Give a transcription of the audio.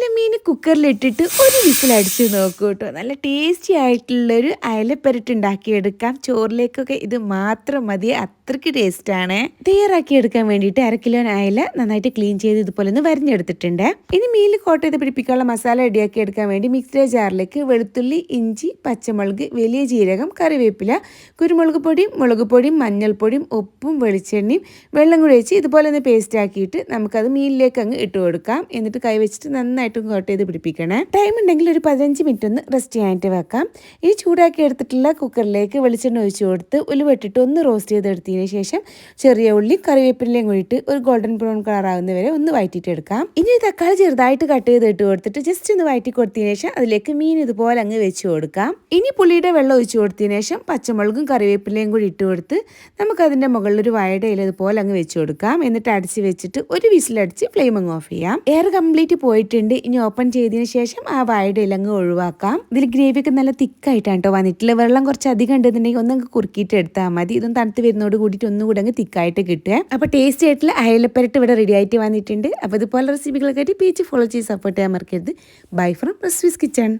അയല മീൻ കുക്കറിലിട്ടിട്ട് ഒരു വിസിലടിച്ച് നോക്കൂ കേട്ടോ. നല്ല ടേസ്റ്റി ആയിട്ടുള്ളൊരു അയലപ്പരട്ട് ഉണ്ടാക്കിയെടുക്കാം. ചോറിലേക്കൊക്കെ ഇത് മാത്രം മതി. അത്രയ്ക്ക് ടേസ്റ്റാണ് തയ്യാറാക്കി എടുക്കാൻ വേണ്ടിയിട്ട് അര കിലോ അയല നന്നായിട്ട് ക്ലീൻ ചെയ്ത് ഇതുപോലെ ഒന്ന് വരഞ്ഞെടുത്തിട്ടുണ്ട്. ഇനി മീനിൽ കോട്ട് ചെയ്ത് പിടിപ്പിക്കാനുള്ള മസാല റെഡിയാക്കി എടുക്കാൻ വേണ്ടി മിക്സിയുടെ ജാറിലേക്ക് വെളുത്തുള്ളി ഇഞ്ചി പച്ചമുളക് വലിയ ജീരകം കറിവേപ്പില കുരുമുളക് പൊടിയും മുളക് പൊടിയും മഞ്ഞൾപ്പൊടിയും ഉപ്പും വെളിച്ചെണ്ണയും വെള്ളം കൂടി വെച്ച് ഇതുപോലെ ഒന്ന് പേസ്റ്റ് ആക്കിയിട്ട് നമുക്കത് മീനിലേക്ക് അങ്ങ് ഇട്ട് കൊടുക്കാം. എന്നിട്ട് കൈ വെച്ചിട്ട് നന്നായിട്ട് കോട്ട് ചെയ്ത് പിടിപ്പിക്കണേ. ടൈം ഉണ്ടെങ്കിൽ ഒരു പതിനഞ്ച് മിനിറ്റ് ഒന്ന് റെസ്റ്റ് ചെയ്യാനായിട്ട് വെക്കാം. ഈ ചൂടാക്കി എടുത്തിട്ടുള്ള കുക്കറിലേക്ക് വെളിച്ചെണ്ണ ഒഴിച്ചു കൊടുത്ത് ഉലുവെട്ടിട്ട് ഒന്ന് റോസ്റ്റ് ചെയ്തെടുത്തതിന് ശേഷം ചെറിയ ഉള്ളി കറിവേപ്പിലയും കൂടിയിട്ട് ഒരു ഗോൾഡൻ ബ്രൗൺ കളർ ആകുന്ന വരെ ഒന്ന് വഴറ്റിയിട്ട് എടുക്കാം ഇനി തക്കാളി ചെറുതായിട്ട് കട്ട് ചെയ്തിട്ട് കൊടുത്തിട്ട് ജസ്റ്റ് ഒന്ന് വഴറ്റി കൊടുത്തതിന് ശേഷം അതിലേക്ക് മീൻ ഇതുപോലെ അങ്ങ് വെച്ച് കൊടുക്കാം. ഇനി പുളിയുടെ വെള്ളം ഒഴിച്ചു കൊടുത്തതിന് ശേഷം പച്ചമുളകും കറിവേപ്പിലയും കൂടി ഇട്ട് കൊടുത്ത് നമുക്കതിന്റെ മുകളിൽ ഒരു വയടയിൽ ഇതുപോലെ അങ്ങ് വെച്ച് കൊടുക്കാം. എന്നിട്ട് അടച്ച് വെച്ചിട്ട് ഒരു വിസിലടിച്ച് ഫ്ലെയിം അങ്ങ് ഓഫ് ചെയ്യാം. എയർ കംപ്ലീറ്റ് പോയിട്ടുണ്ട്. ഇനി ഓപ്പൺ ചെയ്തതിന് ശേഷം ആ വാഴയുടെ ഇലങ്ങ് ഒഴിവാക്കാം. ഇതിൽ ഗ്രേവി ഒക്കെ നല്ല തിക്കായിട്ടാണ് കേട്ടോ വന്നിട്ടുള്ള വെള്ളം കുറച്ച് അധികം ഉണ്ടെന്നുണ്ടെങ്കിൽ ഒന്നങ്ങ് കുറുക്കിയിട്ട് എടുത്താൽ മതി. ഇതൊന്നും തണുത്ത് വരുന്നതോട് കൂടിയിട്ട് ഒന്നും കൂടെ അങ്ങ് തിക്കായിട്ട് കിട്ടുക. അപ്പോൾ ടേസ്റ്റി ആയിട്ടുള്ള അയലപ്പരട്ട് ഇവിടെ റെഡി ആയിട്ട് വന്നിട്ടുണ്ട്. അപ്പോൾ ഇതുപോലെ റെസിപ്പികളൊക്കെ ആയിട്ട് പേജ് ഫോളോ ചെയ്ത് സപ്പോർട്ട് ചെയ്യാൻ മറക്കരുത്. Bye from recipes kitchen